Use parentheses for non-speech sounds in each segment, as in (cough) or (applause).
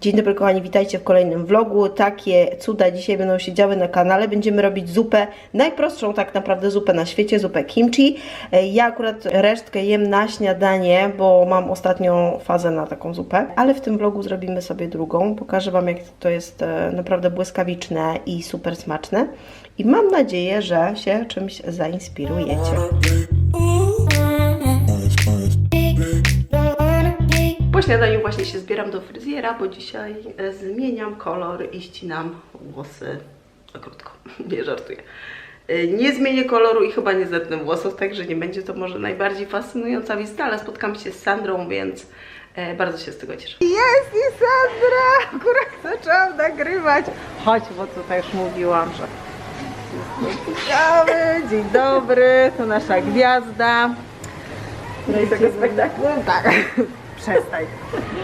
Dzień dobry kochani, witajcie w kolejnym vlogu. Takie cuda dzisiaj będą się działy na kanale. Będziemy robić zupę, najprostszą tak naprawdę zupę na świecie, zupę kimchi. E, Ja akurat resztkę jem na śniadanie, bo mam ostatnią fazę na taką zupę. Ale w tym vlogu zrobimy sobie drugą. Pokażę Wam jak to jest e, naprawdę błyskawiczne i super smaczne. I mam nadzieję, że się czymś zainspirujecie. Po śniadaniu właśnie się zbieram do fryzjera, bo dzisiaj e, zmieniam kolor i ścinam włosy na krótko. (laughs) Nie żartuję. E, Nie zmienię koloru i chyba nie zetnę włosów, także nie będzie to może najbardziej fascynująca wizyta, ale spotkam się z Sandrą, więc e, bardzo się z tego cieszę. Jest i Sandra! Akurat zaczęłam nagrywać. Chodź, bo tutaj już mówiłam, że Witamy, dzień dobry, to nasza gwiazda. Tego spektaklu? Tak, przestań.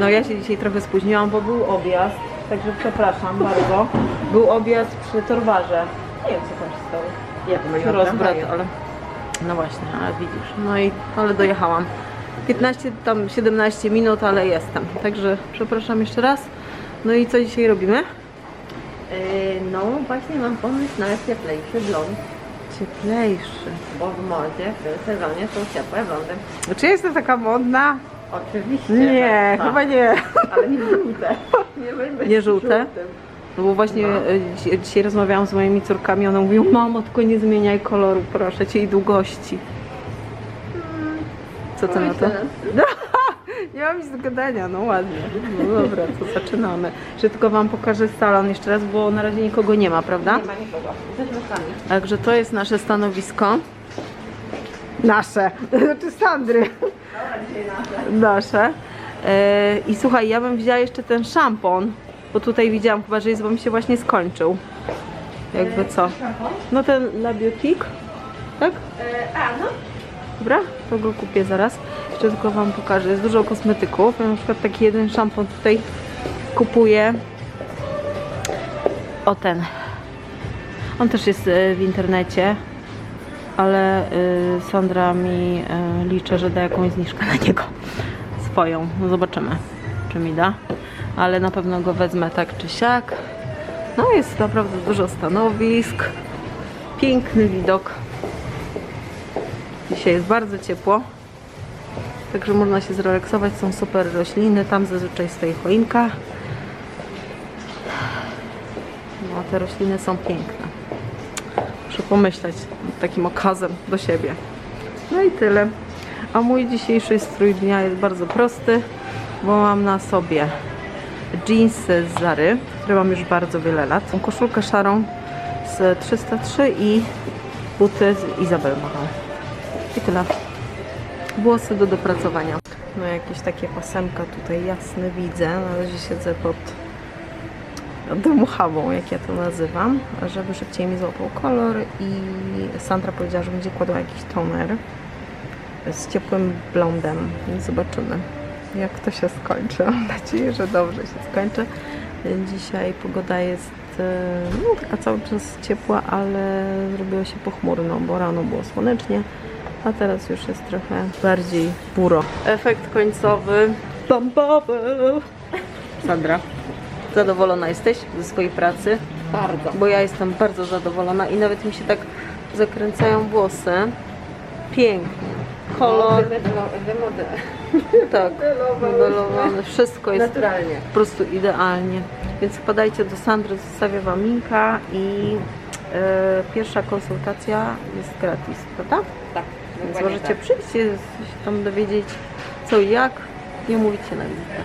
No ja się dzisiaj trochę spóźniłam, bo był objazd, także przepraszam bardzo. Był objazd przy Torwarze. Nie wiem, co tam się stało. Jak rozbrat, ale... No właśnie, ale widzisz. No i, ale dojechałam. 15, tam 17 minut, ale jestem. Także przepraszam jeszcze raz. No i co dzisiaj robimy? No właśnie mam pomysł na cieplejszy blond, Cieplejszy. bo w modzie w tym sezonie są ciepłe blondy. Czy jestem taka modna? Oczywiście. Nie, tak, chyba nie. Ale nie żółte. Nie będę Nie żółte? No bo właśnie e, dzi- dzisiaj rozmawiałam z moimi córkami, one mówią, mamo, tylko nie zmieniaj koloru, proszę cię, i długości. Co ty na to? (laughs) Nie mam nic do gadania, no ładnie. No dobra, to zaczynamy. Że tylko wam pokażę salon jeszcze raz, bo na razie nikogo nie ma, prawda? Nie ma nikogo. Jesteśmy sami. Także to jest nasze stanowisko. Nasze, (laughs) znaczy Sandry. Nasze. E, I słuchaj, ja bym wzięła jeszcze ten szampon, bo tutaj widziałam chyba, że jest, bo mi się właśnie skończył. Jakby co? No ten La Biotique, tak? A, no. Dobra, to go kupię zaraz. Jeszcze tylko wam pokażę. Jest dużo kosmetyków. Ja na przykład taki jeden szampon tutaj kupuję. O ten. On też jest e, w internecie, ale y, Sandra mi y, liczy, że da jakąś zniżkę na niego. Swoją. No zobaczymy, czy mi da. Ale na pewno go wezmę tak czy siak. No jest naprawdę dużo stanowisk. Piękny widok. Dzisiaj jest bardzo ciepło. Także można się zrelaksować. Są super rośliny. Tam zazwyczaj stoi choinka. No, te rośliny są piękne. Pomyśleć takim okazem do siebie. No i tyle. A mój dzisiejszy strój dnia jest bardzo prosty, bo mam na sobie jeansy z Zary, które mam już bardzo wiele lat. Koszulkę szarą z 303 i buty z Izabel. I tyle. Włosy do dopracowania. No jakieś takie pasemka tutaj jasne widzę. Na razie siedzę pod dmuchawą, jak ja to nazywam, żeby szybciej mi złapał kolor i Sandra powiedziała, że będzie kładła jakiś toner z ciepłym blondem, zobaczymy jak to się skończy. Mam nadzieję, że dobrze się skończy. Dzisiaj pogoda jest e, no, taka cały czas ciepła, ale zrobiło się pochmurno, bo rano było słonecznie, a teraz już jest trochę bardziej buro. Efekt końcowy bombowy. Sandra, zadowolona jesteś ze swojej pracy? Bardzo. Bo ja jestem bardzo zadowolona i nawet mi się tak zakręcają włosy. Pięknie. Kolor, (laughs) tak, modelowane, wszystko jest Naturalnie. po prostu idealnie. Więc wpadajcie do Sandry, zostawię Wam linka i e, pierwsza konsultacja jest gratis, prawda? Tak. Więc możecie tak. przyjść się tam dowiedzieć co i jak, nie mówić się na wizytę.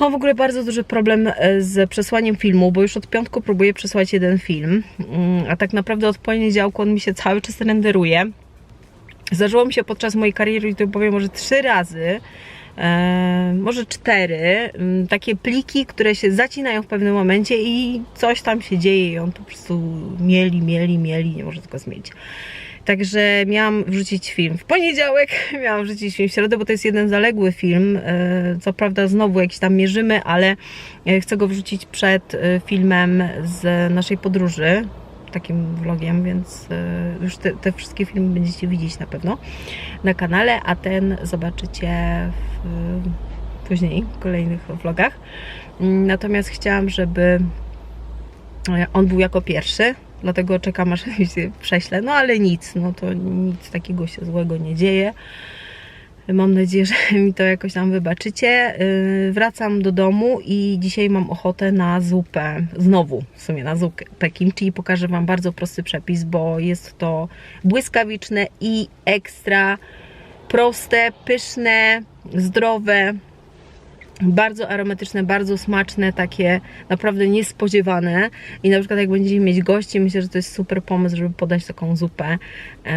Mam w ogóle bardzo duży problem e, z przesłaniem filmu, bo już od piątku próbuję przesłać jeden film, Mm, a tak naprawdę od poniedziałku on mi się cały czas renderuje. Zdarzyło mi się podczas mojej kariery YouTube'owej może trzy razy, e, może cztery, mm, takie pliki, które się zacinają w pewnym momencie i coś tam się dzieje i on po prostu mieli, mieli, mieli, nie może tego zmienić. Także miałam wrzucić film w poniedziałek, (laughs) miałam wrzucić film w środę, bo to jest jeden zaległy film. e, Co prawda znowu jakiś tam mierzymy, ale e, chcę go wrzucić przed e, filmem z naszej podróży, takim vlogiem, więc już te, te wszystkie filmy będziecie widzieć na pewno na kanale, a ten zobaczycie w, później w kolejnych vlogach. Natomiast chciałam, żeby on był jako pierwszy, dlatego czekam aż (laughs) się prześlę. No ale nic, no to nic takiego się złego nie dzieje. Mam nadzieję, (laughs) że mi to jakoś tam wybaczycie. Yy, Wracam do domu i dzisiaj mam ochotę na zupę. Znowu w sumie na zupę kimchi. Pokażę Wam bardzo prosty przepis, bo jest to błyskawiczne i ekstra proste, pyszne, zdrowe. Bardzo aromatyczne, bardzo smaczne, takie naprawdę niespodziewane. I na przykład jak będziecie mieć gości, myślę, że to jest super pomysł, żeby podać taką zupę,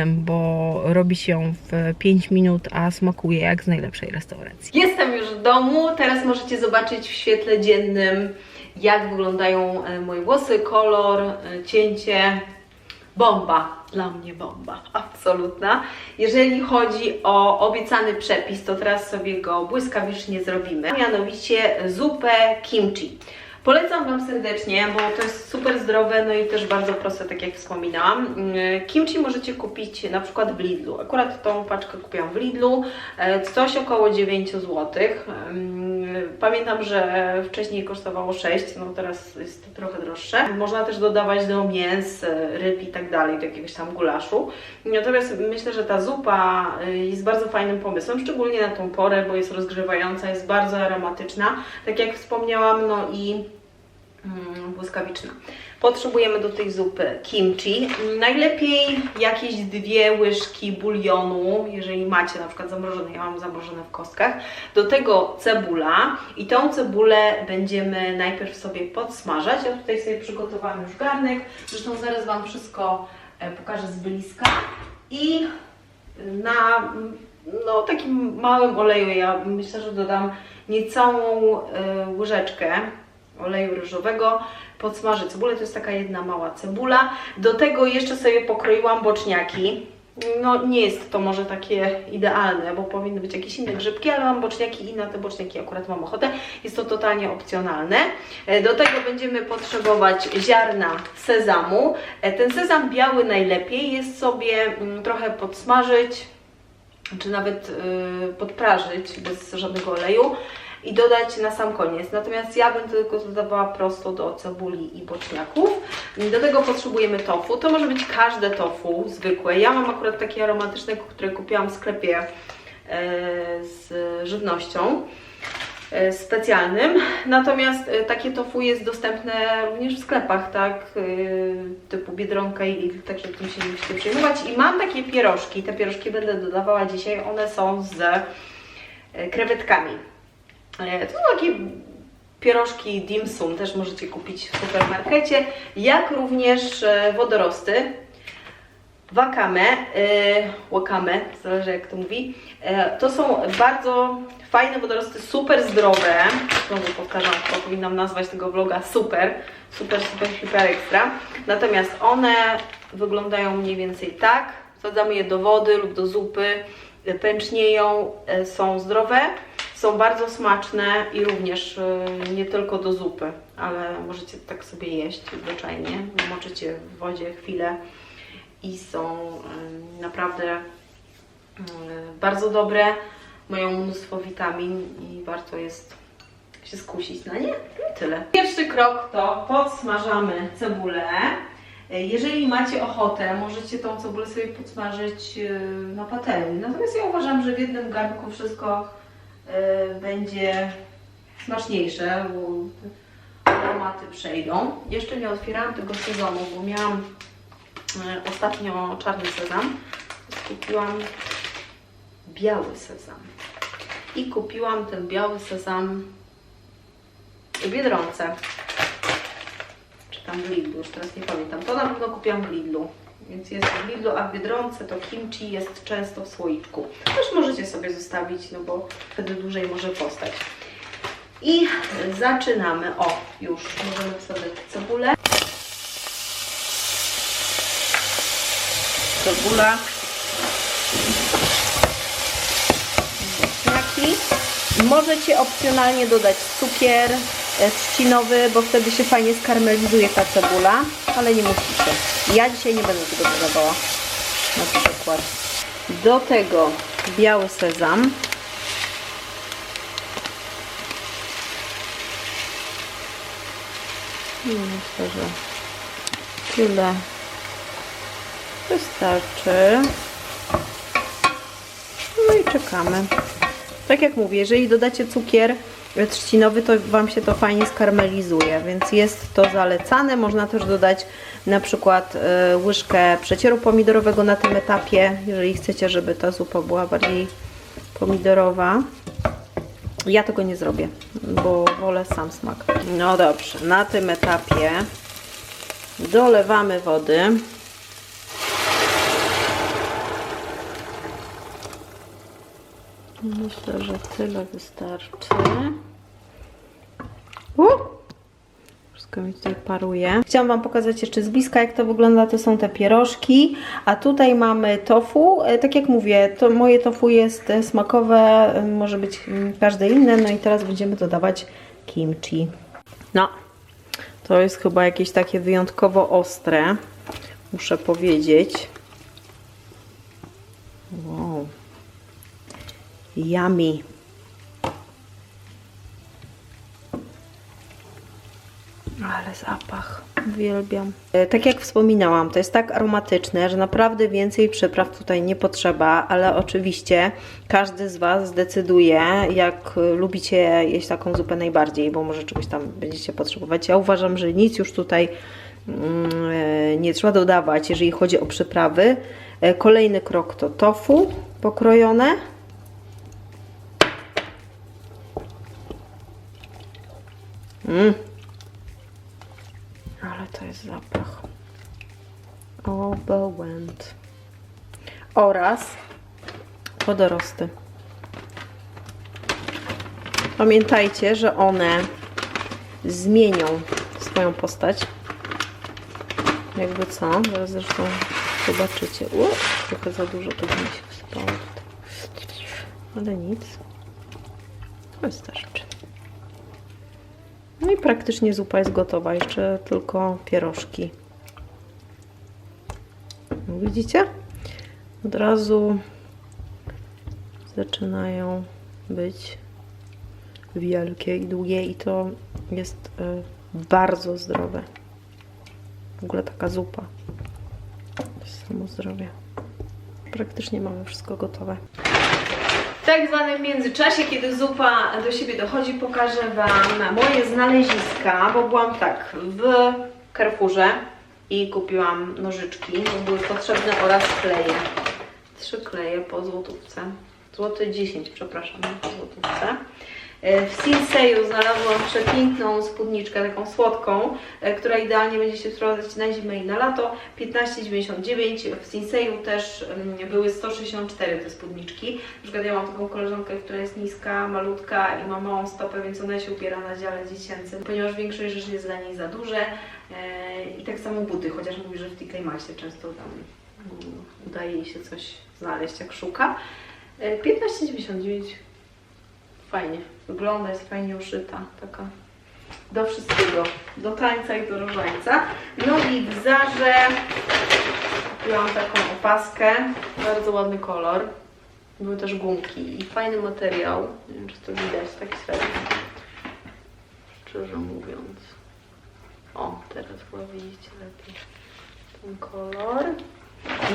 bo robi się ją w 5 minut, a smakuje jak z najlepszej restauracji. Jestem już w domu, teraz możecie zobaczyć w świetle dziennym, jak wyglądają e, moje włosy, kolor, e, cięcie. Bomba, dla mnie bomba, absolutna. Jeżeli chodzi o obiecany przepis, to teraz sobie go błyskawicznie zrobimy. Mianowicie zupę kimchi. Polecam Wam serdecznie, bo to jest super zdrowe, no i też bardzo proste, tak jak wspominałam. Mm, Kimchi możecie kupić na przykład w Lidlu. Akurat tą paczkę kupiłam w Lidlu, e, coś około 9 zł. Pamiętam, że wcześniej kosztowało 6, no teraz jest trochę droższe. Można też dodawać do mięs, e, ryb i tak dalej, do jakiegoś tam gulaszu. Natomiast myślę, że ta zupa e, jest bardzo fajnym pomysłem, szczególnie na tą porę, bo jest rozgrzewająca, jest bardzo aromatyczna, tak jak wspomniałam, no i mm, błyskawiczna. Potrzebujemy do tej zupy kimchi. Najlepiej jakieś dwie łyżki bulionu, jeżeli macie na przykład zamrożone, ja mam zamrożone w kostkach. Do tego cebula i tą cebulę będziemy najpierw sobie podsmażać. Ja tutaj sobie przygotowałam już garnek, zresztą zaraz Wam wszystko e, pokażę z bliska. I na mm, no, takim małym oleju, ja myślę, że dodam niecałą e, łyżeczkę oleju ryżowego, podsmażę cebulę, to jest taka jedna mała cebula. Do tego jeszcze sobie pokroiłam boczniaki. No nie jest to może takie idealne, bo powinny być jakieś inne grzybki, ale mam boczniaki i na te boczniaki akurat mam ochotę. Jest to totalnie opcjonalne. E, Do tego będziemy potrzebować ziarna sezamu. E, Ten sezam biały najlepiej jest sobie mm, trochę podsmażyć, czy nawet y, podprażyć bez żadnego oleju i dodać na sam koniec. Natomiast ja będę tylko dodawała prosto do cebuli i boczniaków. Do tego potrzebujemy tofu. To może być każde tofu zwykłe. Ja mam akurat takie aromatyczne, które kupiłam w sklepie e, z żywnością e, specjalnym. Natomiast e, takie tofu jest dostępne również w sklepach, tak, typu Biedronka i Lidl, także tym się nie musicie przejmować. I mam takie pierożki, te pierożki będę dodawała dzisiaj, one są z krewetkami. E, To są takie pierożki dim sum, też możecie kupić w supermarkecie, jak również e, wodorosty, wakame, e, wakame, zależy jak to mówi. E, To są bardzo fajne wodorosty, super zdrowe. Znowu powtarzam, to powinnam nazwać tego vloga super, super, super, super ekstra. Natomiast one wyglądają mniej więcej tak. Wsadzamy je do wody lub do zupy, e, pęcznieją, e, są zdrowe, są bardzo smaczne i również e, nie tylko do zupy, ale możecie tak sobie jeść zwyczajnie. Moczycie w wodzie chwilę i są e, naprawdę e, bardzo dobre, mają mnóstwo witamin i warto jest się skusić na nie. I tyle. Pierwszy krok to podsmażamy cebulę. Jeżeli macie ochotę, możecie tą cebulę sobie podsmażyć na patelni. Natomiast ja uważam, że w jednym garnku wszystko będzie smaczniejsze, bo aromaty przejdą. Jeszcze nie otwierałam tego sezonu, bo miałam e, ostatnio czarny sezam. Kupiłam biały sezam. I kupiłam ten biały sezam w Biedronce. Czy tam w Lidlu, już teraz nie pamiętam. To na pewno kupiłam w Lidlu. Więc jest w Lidlu, a w Biedronce to kimchi jest często w słoiczku. Też możecie sobie zostawić, no bo wtedy dłużej może postać. I zaczynamy. O, już możemy wsadzać cebulę. Cebula. Boczniaki. Możecie opcjonalnie dodać cukier trzcinowy, bo wtedy się fajnie skarmelizuje ta cebula, ale nie musicie. Ja dzisiaj nie będę tego dodawała. Na przykład. Do tego biały sezam. Myślę, że tyle wystarczy. No i czekamy. Tak jak mówię, jeżeli dodacie cukier trzcinowy, to Wam się to fajnie skarmelizuje, więc jest to zalecane. Można też dodać na przykład e, łyżkę przecieru pomidorowego na tym etapie, jeżeli chcecie, żeby ta zupa była bardziej pomidorowa. Ja tego nie zrobię, bo wolę sam smak. No dobrze, na tym etapie dolewamy wody. Myślę, że tyle wystarczy. Uh! Wszystko mi tutaj paruje. Chciałam Wam pokazać jeszcze z bliska, jak to wygląda. To są te pierożki, a tutaj mamy tofu. E, Tak jak mówię, to moje tofu jest e, smakowe, może być każde inne. No i teraz będziemy dodawać kimchi. No, to jest chyba jakieś takie wyjątkowo ostre, muszę powiedzieć. Wow. Yummy. Zapach. Uwielbiam. E, Tak jak wspominałam, to jest tak aromatyczne, że naprawdę więcej przypraw tutaj nie potrzeba, ale oczywiście każdy z Was zdecyduje, jak lubicie jeść taką zupę najbardziej, bo może czegoś tam będziecie potrzebować. Ja uważam, że nic już tutaj mm, e, nie trzeba dodawać, jeżeli chodzi o przyprawy. E, Kolejny krok to tofu pokrojone. Mm. To jest zapach. Obłęd. Oraz wodorosty. Pamiętajcie, że one zmienią swoją postać. Jakby co? Zaraz zresztą zobaczycie. U, trochę za dużo tego mi się wsypało. Ale nic. Wystarczy. No i praktycznie zupa jest gotowa. Jeszcze tylko pierożki. Widzicie? Od razu zaczynają być wielkie i długie i to jest y, bardzo zdrowe. W ogóle taka zupa. Samo zdrowie. Praktycznie mamy wszystko gotowe. Tak zwanym międzyczasie, kiedy zupa do siebie dochodzi, pokażę Wam moje znaleziska, bo byłam tak w Carrefourze i kupiłam nożyczki, bo były potrzebne oraz kleje. Trzy kleje po złotówce. Złoty 10, przepraszam, po złotówce. E, W Sinseju znalazłam przepiękną spódniczkę, taką słodką, e, która idealnie będzie się sprawdzać na zimę i na lato. 15,99. W Sinseju też mm, były 164 te spódniczki. Na przykład ja mam taką koleżankę, która jest niska, malutka i ma małą stopę, więc ona się ubiera na dziale dziecięcym, ponieważ większość rzeczy jest dla niej za duże. E, I tak samo buty, chociaż mówi, że w TK Maxie często tam mm, udaje jej się coś znaleźć, jak szuka. E, 15,99 fajnie wygląda, jest fajnie uszyta, taka do wszystkiego, do tańca i do różańca. No i w Zarze kupiłam taką opaskę, bardzo ładny kolor. Były też gumki i fajny materiał. Nie wiem, czy to widać, taki średni. Szczerze mówiąc. O, teraz chyba widzicie lepiej ten kolor.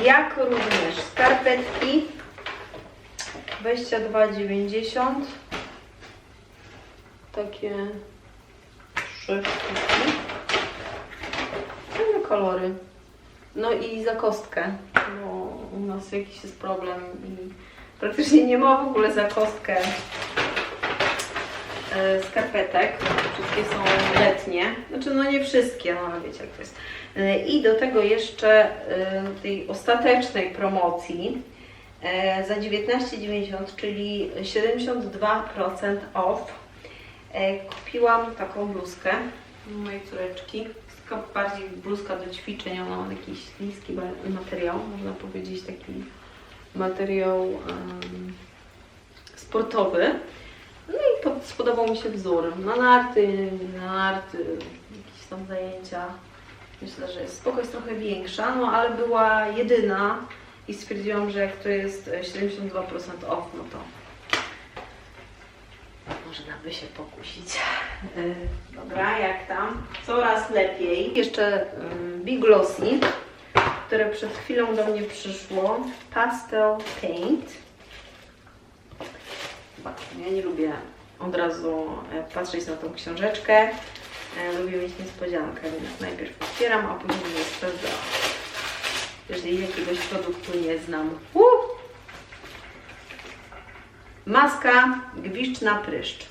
Jak również skarpetki 22,90 takie trzy sztuki. Fajne kolory. No i za kostkę, bo u nas jakiś jest problem i praktycznie nie ma w ogóle za kostkę e, skarpetek. Wszystkie są letnie. Znaczy no nie wszystkie, no ale wiecie jak to jest. E, I do tego jeszcze e, tej ostatecznej promocji za 19,90, czyli 72% off. E, Kupiłam taką bluzkę mojej córeczki. Taka bardziej bluzka do ćwiczeń, ona ma jakiś niski materiał, można powiedzieć taki materiał em, sportowy. No i pod, spodobał mi się wzór. Na narty, na narty, jakieś tam zajęcia. Myślę, że jest spoko, jest trochę większa, no ale była jedyna i stwierdziłam, że jak to jest e, 72% off, no to można by się pokusić. Yy, Dobra, jak tam? Coraz lepiej. Jeszcze yy, Big Glossy, które przed chwilą do mnie przyszło. Pastel Paint. Ja nie lubię od razu e, patrzeć na tą książeczkę. E, Lubię mieć niespodziankę, więc najpierw otwieram, a później je sprawdzam. Jeżeli jakiegoś produktu nie znam. Maska gwiszcz na pryszcz.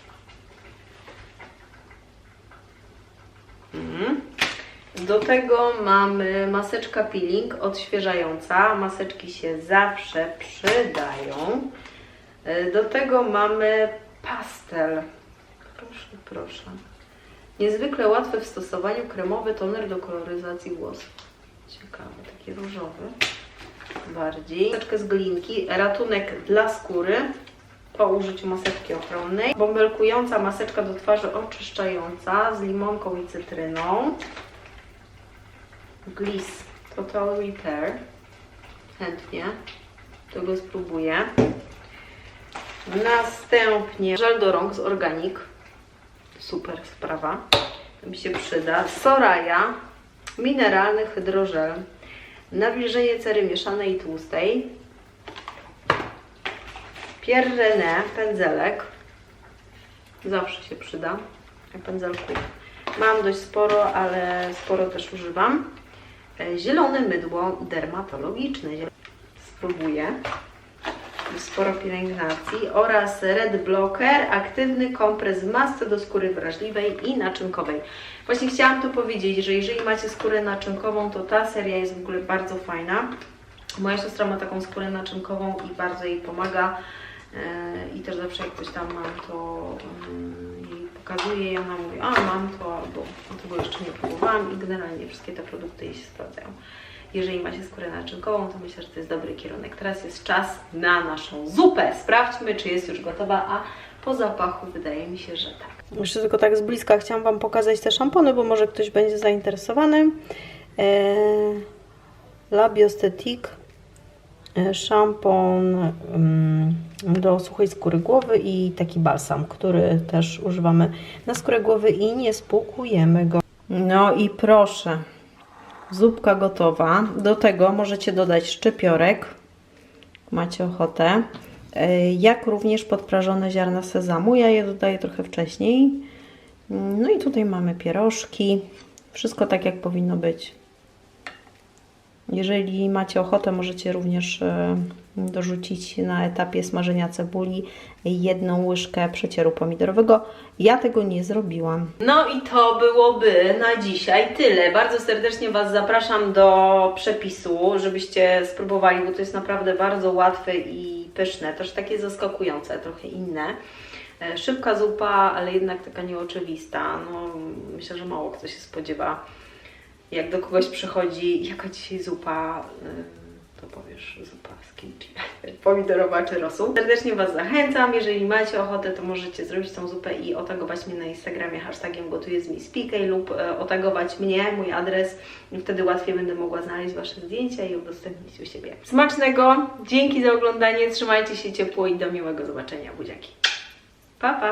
Mhm. Do tego mamy maseczka peeling odświeżająca. Maseczki się zawsze przydają. E, Do tego mamy pastel. Proszę, proszę. Niezwykle łatwy w stosowaniu kremowy toner do koloryzacji włosów. Ciekawy, taki różowy. Bardziej. Maseczkę z glinki. Ratunek dla skóry po użyciu maseczki ochronnej. Bąbelkująca maseczka do twarzy oczyszczająca z limonką i cytryną. Gliss Total Repair. Chętnie tego spróbuję. Następnie żel do rąk z Organic. Super sprawa. To mi się przyda. Soraya. Mineralny hydrożel. Nawilżenie cery mieszanej i tłustej. Pierre René, pędzelek. Zawsze się przyda. Pędzelków mam dość sporo, ale sporo też używam. E, Zielone mydło dermatologiczne. Spróbuję. Sporo pielęgnacji oraz Red Blocker, aktywny kompres w do skóry wrażliwej i naczynkowej. Właśnie chciałam tu powiedzieć, że jeżeli macie skórę naczynkową, to ta seria jest w ogóle bardzo fajna. Moja siostra ma taką skórę naczynkową i bardzo jej pomaga. E, I też zawsze jak coś tam mam, to mm, jej pokazuję i ona mówi, a mam to, albo tego jeszcze nie próbowałam i generalnie wszystkie te produkty jej się sprawdzają. Jeżeli macie skórę naczynkową, to myślę, że to jest dobry kierunek. Teraz jest czas na naszą zupę. Sprawdźmy, czy jest już gotowa, a po zapachu wydaje mi się, że tak. Jeszcze tylko tak z bliska chciałam Wam pokazać te szampony, bo może ktoś będzie zainteresowany. Eee, La Biostetic e, szampon mm, do suchej skóry głowy i taki balsam, który też używamy na skórę głowy i nie spłukujemy go. No i proszę, zupka gotowa. Do tego możecie dodać szczypiorek, macie ochotę, E, jak również podprażone ziarna sezamu. Ja je dodaję trochę wcześniej. No i tutaj mamy pierożki. Wszystko tak jak powinno być. Jeżeli macie ochotę, możecie również e, dorzucić na etapie smażenia cebuli jedną łyżkę przecieru pomidorowego. Ja tego nie zrobiłam. No i to byłoby na dzisiaj tyle. Bardzo serdecznie Was zapraszam do przepisu, żebyście spróbowali, bo to jest naprawdę bardzo łatwe i pyszne, też takie zaskakujące, trochę inne. E, Szybka zupa, ale jednak taka nieoczywista. No, myślę, że mało kto się spodziewa jak do kogoś przychodzi, jaka dzisiaj zupa, y, to powiesz zupa z kimchi, (laughs) pomidorowa czy rosół. Serdecznie Was zachęcam, jeżeli macie ochotę, to możecie zrobić tą zupę i otagować mnie na Instagramie hashtagiem gotuje z lub e, otagować mnie, mój adres wtedy łatwiej będę mogła znaleźć Wasze zdjęcia i udostępnić u siebie. Smacznego, dzięki za oglądanie, trzymajcie się ciepło i do miłego zobaczenia, buziaki. Pa, pa!